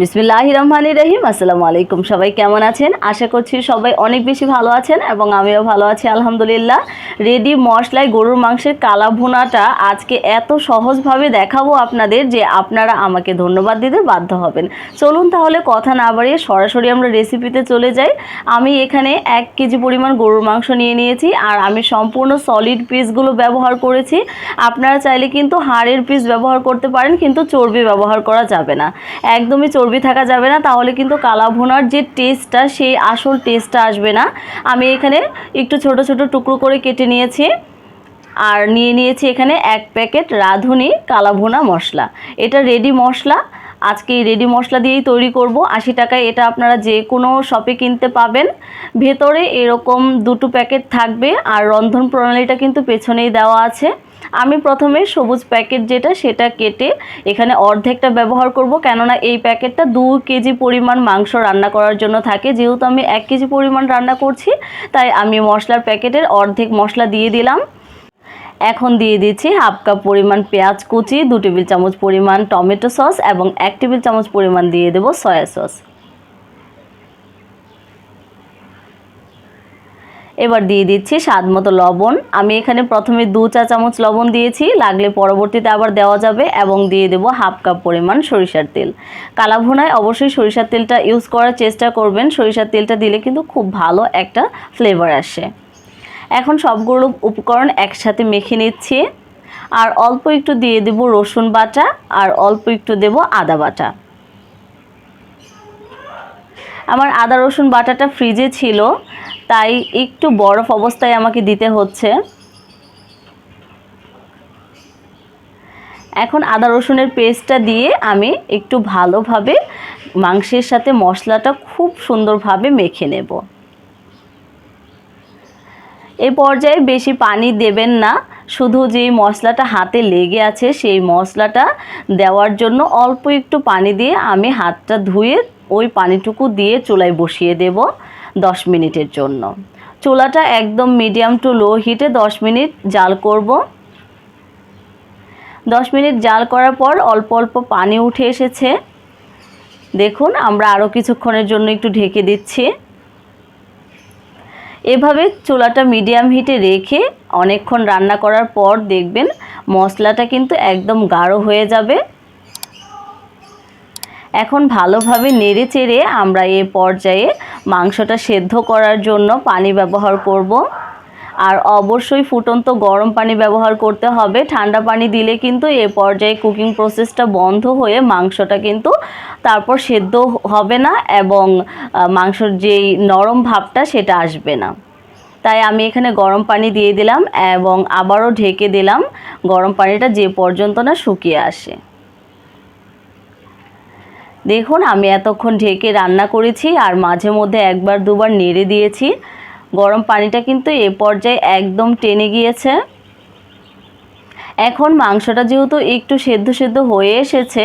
বিসমিল্লাহ রহমান রহিম আসসালামু আলাইকুম সবাই কেমন আছেন? আশা করছি সবাই অনেক বেশি ভালো আছেন এবং আমিও ভালো আছি, আলহামদুলিল্লাহ। রেডি মশলায় গরুর মাংসের কালা ভুনাটা আজকে এত সহজভাবে দেখাবো আপনাদের যে আপনারা আমাকে ধন্যবাদ দিতে বাধ্য হবেন। চলুন তাহলে কথা না বাড়িয়ে সরাসরি আমরা রেসিপিতে চলে যাই। আমি এখানে এক কেজি পরিমাণ গরুর মাংস নিয়ে নিয়েছি আর আমি সম্পূর্ণ সলিড পিসগুলো ব্যবহার করেছি। আপনারা চাইলে কিন্তু হাড়ের পিস ব্যবহার করতে পারেন, কিন্তু চর্বি ব্যবহার করা যাবে না। একদমই চর্বি থাকা যাবে না, তাহলে কিন্তু কালা ভুনার যে টেস্টটা, সেই আসল টেস্টটা আসবে না। আমি এখানে একটু ছোট ছোট টুকরো করে কেটে নিয়েছি। আর নিয়ে নিয়েছি এখানে এক প্যাকেট রাঁধুনি কালা ভুনা মশলা। এটা রেডি মশলা। আজকে এই রেডি মশলা দিয়েই তৈরি করব। আশি টাকায় এটা আপনারা যে কোনো শপে কিনতে পাবেন। ভেতরে এরকম দুটো প্যাকেট থাকবে আর রন্ধন প্রণালীটা কিন্তু পেছনেই দেওয়া আছে। আমি প্রথমে সবুজ প্যাকেট যেটা, সেটা কেটে এখানে অর্ধেকটা ব্যবহার করব। কেননা এই প্যাকেটটা দু কেজি পরিমাণ মাংস রান্না করার জন্য থাকে। যেহেতু আমি এক কেজি পরিমাণ রান্না করছি, তাই আমি মশলার প্যাকেটের অর্ধেক মশলা দিয়ে দিলাম। এখন দিয়ে দিচ্ছি হাফ কাপ পরিমাণ পেঁয়াজ কুচি, দু টেবিল চামচ পরিমাণ টমেটো সস এবং এক টেবিল চামচ পরিমাণ দিয়ে দেবো সয়া সস। এবার দিয়ে দিচ্ছি স্বাদ মতো লবণ। আমি এখানে প্রথমে দু চা চামচ লবণ দিয়েছি, লাগলে পরবর্তীতে আবার দেওয়া যাবে এবং দিয়ে দেবো হাফ কাপ পরিমাণ সরিষার তেল। কালা ভুনায় অবশ্যই সরিষার তেলটা ইউজ করার চেষ্টা করবেন, সরিষার তেলটা দিলে কিন্তু খুব ভালো একটা ফ্লেভার আসে। এখন সবগুলো উপকরণ একসাথে মেখে নিচ্ছি। আর অল্প একটু দিয়ে দেব রসুন বাটা আর অল্প একটু দেব আদা বাটা। আমার আদা রসুন বাটাটা ফ্রিজে ছিল, তাই একটু বরফ অবস্থায় আমাকে দিতে হচ্ছে। এখন আদা রসুনের পেস্টটা দিয়ে আমি একটু ভালোভাবে মাংসের সাথে মশলাটা খুব সুন্দরভাবে মেখে নেব। এ পর্যায়ে বেশি পানি দেবেন না, শুধু যেই মশলাটা হাতে লেগে আছে সেই মশলাটা দেওয়ার জন্য অল্প একটু পানি দিয়ে আমি হাতটা ধুয়ে ওই পানিটুকু দিয়ে চুলায় বসিয়ে দেব দশ মিনিটের জন্য। চুলাটা একদম মিডিয়াম টু লো হিটে দশ মিনিট জাল করব। দশ মিনিট জাল করার পর অল্প অল্প পানি উঠে এসেছে। দেখুন, আমরা আরও কিছুক্ষণের জন্য একটু ঢেকে দিচ্ছি। এভাবে চুলাটা মিডিয়াম হিটে রেখে অনেকক্ষণ রান্না করার পর দেখবেন মশলাটা কিন্তু একদম গাঢ় হয়ে যাবে। এখন ভালোভাবে নেড়ে চেড়ে আমরা এ পর্যায়ে মাংসটা সেদ্ধ করার জন্য পানি ব্যবহার করব। আর অবশ্যই ফুটন্ত গরম পানি ব্যবহার করতে হবে। ঠান্ডা পানি দিলে কিন্তু এ পর্যায়ে কুকিং প্রসেসটা বন্ধ হয়ে মাংসটা কিন্তু তারপর সেদ্ধ হবে না এবং মাংসর যেই নরম ভাবটা সেটা আসবে না। তাই আমি এখানে গরম পানি দিয়ে দিলাম এবং আবারও ঢেকে দিলাম। গরম পানিটা যে পর্যন্ত না শুকিয়ে আসে। দেখুন আমি এতক্ষণ ঢেকে রান্না করেছি আর মাঝে মধ্যে একবার দুবার নেড়ে দিয়েছি। গরম পানিটা কিন্তু এ পর্যায়ে একদম টেনে গিয়েছে। এখন মাংসটা যেহেতু একটু সেদ্ধ সেদ্ধ হয়ে এসেছে,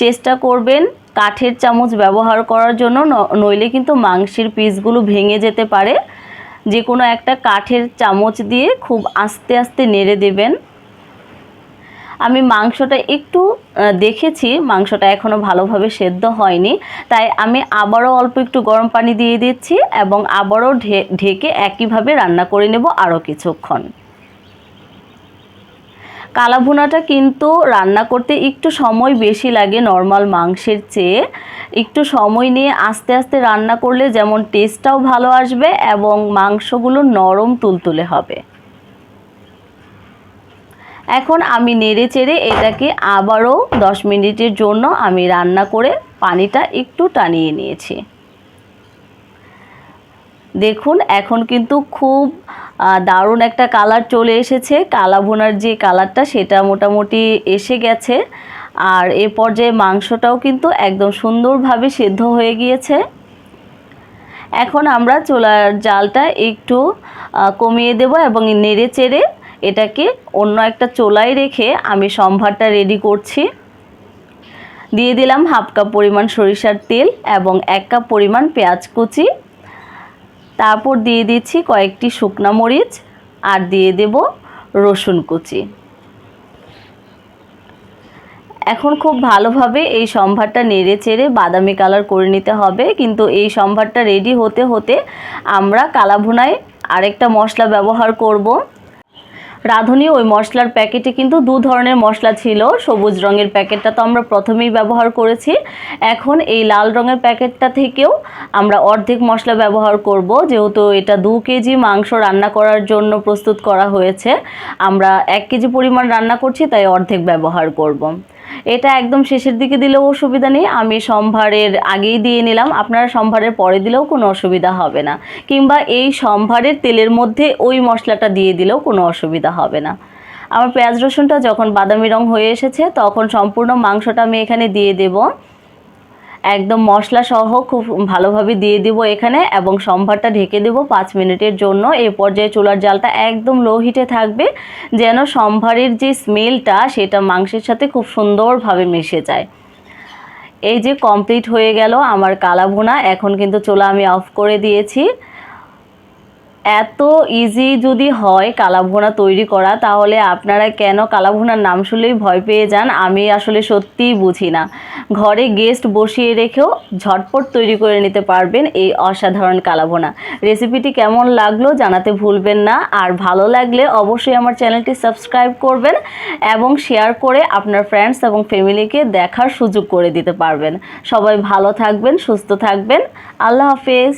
চেষ্টা করবেন কাঠের চামচ ব্যবহার করার জন্য নইলে কিন্তু মাংসের পিসগুলো ভেঙে যেতে পারে। যে কোনো একটা কাঠের চামচ দিয়ে খুব আস্তে আস্তে নেড়ে দেবেন। আমি মাংসটা একটু দেখেছি, মাংসটা এখনও ভালোভাবে সেদ্ধ হয়নি। তাই আমি আবারও অল্প একটু গরম পানি দিয়ে দিচ্ছি এবং আবারও ঢেকে একইভাবে রান্না করে নেব আরও কিছুক্ষণ। কালা ভুনাটা কিন্তু রান্না করতে একটু সময় বেশি লাগে নর্মাল মাংসের চেয়ে। একটু সময় নিয়ে আস্তে আস্তে রান্না করলে যেমন টেস্টটাও ভালো আসবে এবং মাংসগুলো নরম তুলতুলে হবে। এখন আমি নেড়ে চেড়ে এটাকে আবারও দশ মিনিটের জন্য আমি রান্না করে পানিটা একটু টানিয়ে নিয়েছি। দেখুন, এখন কিন্তু খুব দারুণ একটা কালার চলে এসেছে। কালা ভুনার যে কালারটা, সেটা মোটামুটি এসে গেছে। আর এ পর্যায়ে মাংসটাও কিন্তু একদম সুন্দরভাবে সেদ্ধ হয়ে গিয়েছে। এখন আমরা চোলার জালটা একটু কমিয়ে দেব এবং নেড়ে চেড়ে এটাকে অন্য একটা চোলায় রেখে আমি সম্ভারটা রেডি করছি। দিয়ে দিলাম হাফ কাপ পরিমাণ সরিষার তেল এবং এক কাপ পরিমাণ পেঁয়াজ কুচি। তারপর দিয়ে দিচ্ছি কয়েকটি শুকনা মরিচ আর দিয়ে দেব রসুন কুচি। এখন খুব ভালোভাবে এই সম্ভারটা নেড়ে চেড়ে বাদামি কালার করে নিতে হবে। কিন্তু এই সম্ভারটা রেডি হতে হতে আমরা কালাভুনায় আরেকটা মশলা ব্যবহার করব। রাঁধুনি, ওই মশলার প্যাকেটে কিন্তু দু ধরনের মশলা ছিল। সবুজ রঙের প্যাকেটটা তো আমরা প্রথমেই ব্যবহার করেছি। এখন এই লাল রঙের প্যাকেটটা থেকেও আমরা অর্ধেক মশলা ব্যবহার করব। যেহেতু এটা দু কেজি মাংস রান্না করার জন্য প্রস্তুত করা হয়েছে, আমরা এক কেজি পরিমাণ রান্না করছি, তাই অর্ধেক ব্যবহার করব। এটা একদম শেষের দিকে দিলেও অসুবিধা নেই। আমি সম্ভারের আগেই দিয়ে নিলাম। আপনারা সম্ভারের পরে দিলেও কোনো অসুবিধা হবে না। কিংবা এই সম্ভারের তেলের মধ্যে ওই মশলাটা দিয়ে দিলেও কোনো অসুবিধা হবে না। আমার পেঁয়াজ রসুনটা যখন বাদামি রং হয়ে এসেছে, তখন সম্পূর্ণ মাংসটা আমি এখানে দিয়ে দেব। একদম মশলা সহ খুব ভালোভাবে দিয়ে দিব এখানে এবং সম্ভারটা ঢেকে দেব পাঁচ মিনিটের জন্য। এ পর্যায়ে চুলার জালটা একদম লো হিটে থাকবে, যেন সম্ভারের যে স্মেলটা সেটা মাংসের সাথে খুব সুন্দরভাবে মিশে যায়। এই যে কমপ্লিট হয়ে গেল আমার কালা ভুনা এখন কিন্তু চুলা আমি অফ করে দিয়েছি। এত ইজি যদি হয় কালাভুনা তৈরি করা, তাহলে আপনারা কেন কালাভুনার নাম শুনলেই ভয় পেয়ে যান? আমি আসলে সত্যিই বুঝি না। ঘরে গেস্ট বসিয়ে রেখেও ঝটপট তৈরি করে নিতে পারবেন এই অসাধারণ কালাভুনা। রেসিপিটি কেমন লাগল জানাতে ভুলবেন না। আর ভালো লাগলে অবশ্যই আমার চ্যানেলটি সাবস্ক্রাইব করবেন এবং শেয়ার করে আপনার ফ্রেন্ডস এবং ফ্যামিলিকে দেখার সুযোগ করে দিতে পারবেন। সবাই ভালো থাকবেন, সুস্থ থাকবেন। আল্লাহ হাফেজ।